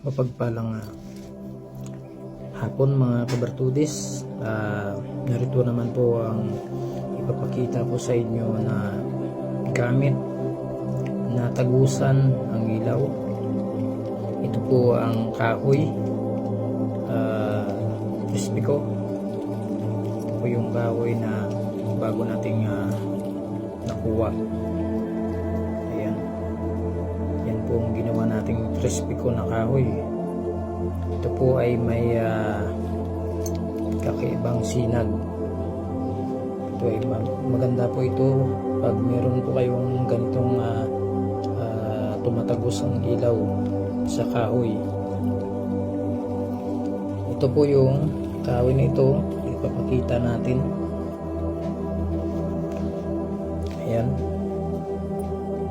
mapagpalang ah, hapon mga kabartudis. Ah, narito naman po ang ipapakita ko sa inyo na gamit na tagusan ang ilaw. Ito po ang kahoy. Ah, crispy ko. Ito po yung kahoy na bago nating ah, nakuha. Po ang ginawa nating crispy ko na kahoy. Ito po ay may ah, kakaibang sinag. Ito ay ma- maganda po ito pag meron po kayong ganitong ah, ah, tumatagos ang ilaw sa kahoy. Ito po yung kahoy na ito. Ipapakita natin. Ayan.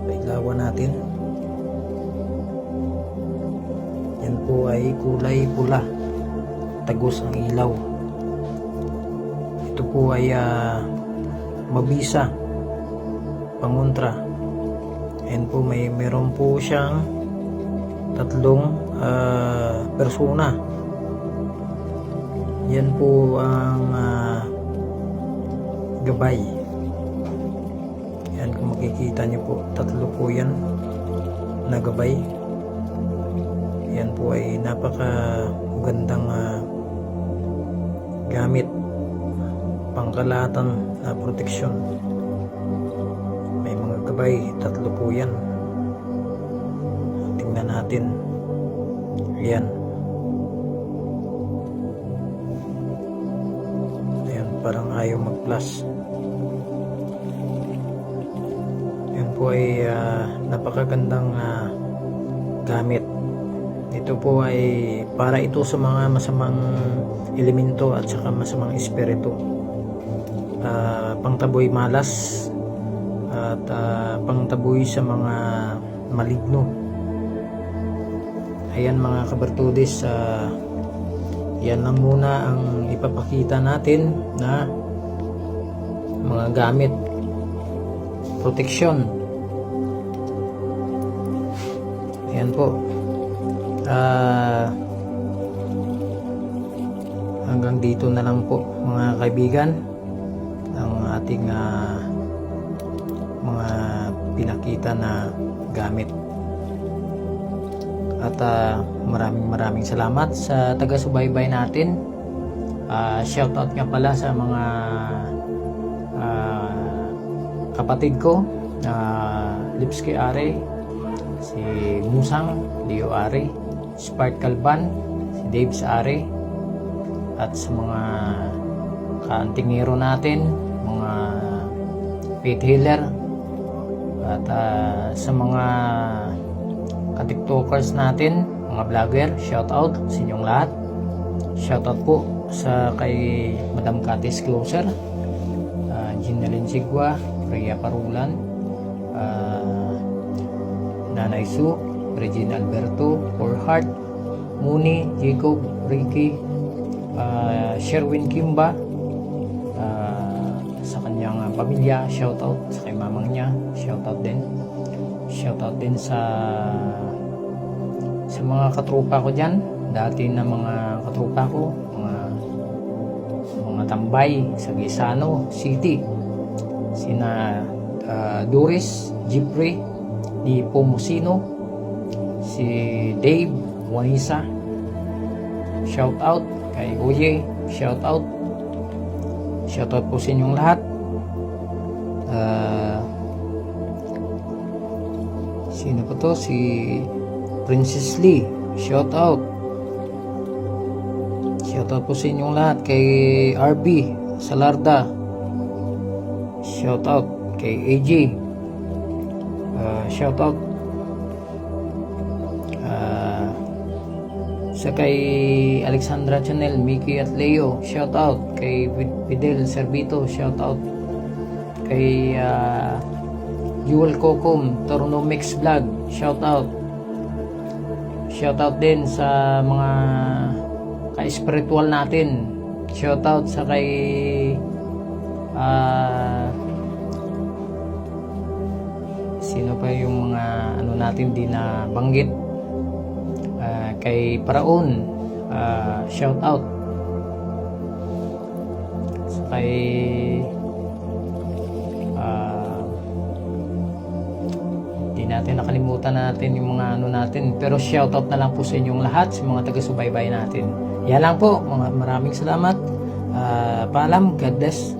Pailawan natin. Yan po ay kulay pula. Tagos ang ilaw. Ito po ay ah, mabisa. Pangontra. Ayan po may meron po siyang tatlong ah, persona. Yan po ang ah, gabay. Yan kung makikita niyo po, tatlo po yan na gabay. Yan po ay napaka magandang ah, gamit pangkalahatan na proteksyon. May mga gabay, tatlo po yan. Tingnan natin. Yan. Ayan, parang ayaw mag-plus. Yan po ay ah, napakagandang ah, gamit. Ito po ay para ito sa mga masamang elemento at saka masamang espiritu. Ah, pangtaboy malas at ah, pangtaboy sa mga maligno. Ayan mga kabartudis, ah, yan lang muna ang ipapakita natin na mga gamit proteksyon. Ayan po. Ah, hanggang dito na lang po mga kaibigan ang ating ah, mga pinakita na gamit. At ah, maraming maraming salamat sa taga-subaybay natin. Ah, shoutout nga pala sa mga ah, kapatid ko na Lipski Are, si Musang, Leo Are, Spark Calban, si Dave Are, at sa mga kaantingero natin, mga faith healer, at ah, sa mga ka-tiktokers natin, mga vlogger, shout out sa inyong lahat. Shout out po sa kay Madam Katis Closer, uh, Ginalyn Sigwa, Rhea Parulan, ah, Nanay Su, Regina Alberto, Heart, Muni, Jacob, Ricky, ah, Sherwin Kimba, ah, sa kanyang ah, pamilya, shout out sa kay mamang niya, shout out din. Shout out din sa sa mga katrupa ko diyan, dati na mga katrupa ko, mga mga tambay sa Gisano City. Sina ah, Doris, Jeffrey, ni Pomosino, si Dave, Wanisa, shout out kay Oye, shout out. Shout out po sa inyong lahat. Ah, sino po to? Si Princess Lee. Shout out. Shout out po sa inyong lahat kay RB Salarda. Shout out kay AJ. Ah, shout out Ah, sa kay Alexandra Chanel, Mickey at Leo, shout out. Kay Fidel Servito, shout out. Kay ah, Jewel Kokum, Torno Mix Vlog, shout out. Shout out din sa mga ka-spiritual natin. Shout out sa kay ah sino pa yung mga ano natin di na banggit Ah, kay Paraon, ah, shout out. So, kay ah, hindi natin nakalimutan natin yung mga ano natin. Pero shout out na lang po sa inyong lahat, sa mga taga-subaybay natin. Yan lang po. Mga maraming salamat. Ah, paalam. God bless.